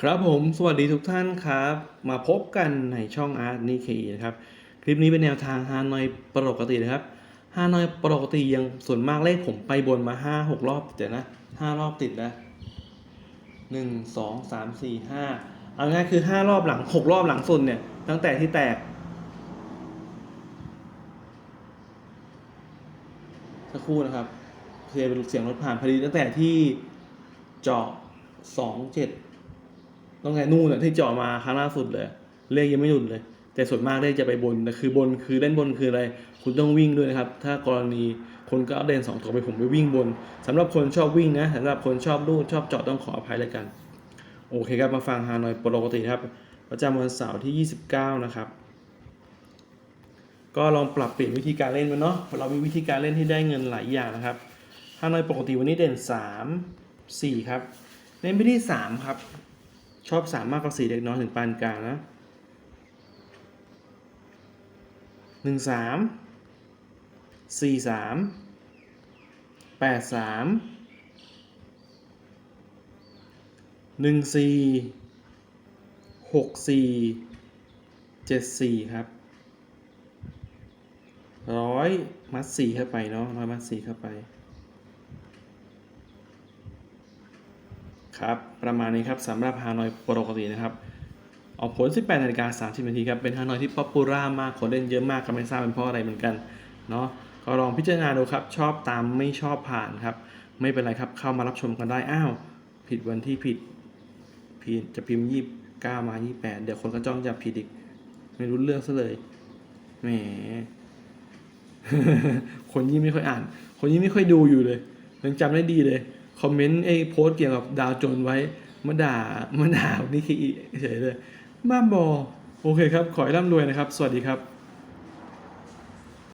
ครับผม สวัสดีทุกท่านครับ มาพบกันในช่องอาร์ตนิเคนะครับ คลิปนี้เป็นแนวทางฮานอยปกตินะครับฮานอยปกติยังส่วนมากเลขผมไปบนมาห้าหกรอบเดี๋ยวนะห้ารอบติดนะหนึ่งสองสามสี่ห้าเอาง่ายคือห้ารอบหลังหกรอบหลังสุดเนี่ย ตั้งแต่ที่แตกสักครู่นะครับเพลงเป็นเสียงรถผ่านพอดีตั้งแต่ที่เจาะสองเจ็ด ต้องไงนู่นน่ะที่เจาะมาครั้งล่าสุดเลย เลขยังไม่หลุดเลย แต่ส่วนมากเลขจะไปบนแต่คือบนคือเล่นบนคืออะไร คุณต้องวิ่งด้วยนะครับ ถ้ากรณีคนก็เอาเด่นสองตัวไปผมไปวิ่งบนสำหรับคนชอบวิ่งนะสำหรับคนชอบลูดชอบเจาะต้องขออภัยเลยกัน โอเคครับมาฟังฮานอยปกติครับ ประจำวันเสาร์ที่ 29 นะครับก็ลองปรับเปลี่ยนวิธีการเล่นมาเนาะ เรามีวิธีการเล่นที่ได้เงินหลายอย่างนะครับฮานอยปกติวันนี้เด่น 3 4 ครับเล่นไปที่ 3 ครับ ชอบสามมากกว่าสี่เล็กน้อยถึงปานกลางนะหนึ่งสามสี่สามแปดสามหนึ่งสี่หกสี่เจ็ดสี่ครับร้อยมัดสี่เข้าไปเนาะร้อยมัดสี่เข้าไป ครับประมาณนี้ครับสำหรับฮานอยปกตินะครับออกผล 18นาฬิกา30นาทีครับเป็นฮานอยที่ป๊อปปูล่ามากคนเล่นเยอะมากก็ไม่ทราบเป็นเพราะอะไรเหมือนกันเนาะก็ลองพิจารณาดูครับ ชอบตามไม่ชอบผ่านครับ ไม่เป็นไรครับเข้ามารับชมกันได้อ้าวผิดวันที่ผิดผิดจะพิมพ์ยี่เก้ามายี่แปดเดี๋ยวคนก็จ้องจะผิดอีก ไม่รู้เรื่องซะเลยแหมคนยี่ไม่ค่อยอ่าน คนยี่ไม่ค่อยดูอยู่เลยยังจำได้ดีเลย คอมเมนต์ไอ้โพสต์เกี่ยวกับดาวโจนไว้มาด่ามาด่านี่คือเฉยเลยบ้าบอโอเคครับ ขอให้ร่ำรวยนะครับ สวัสดีครับ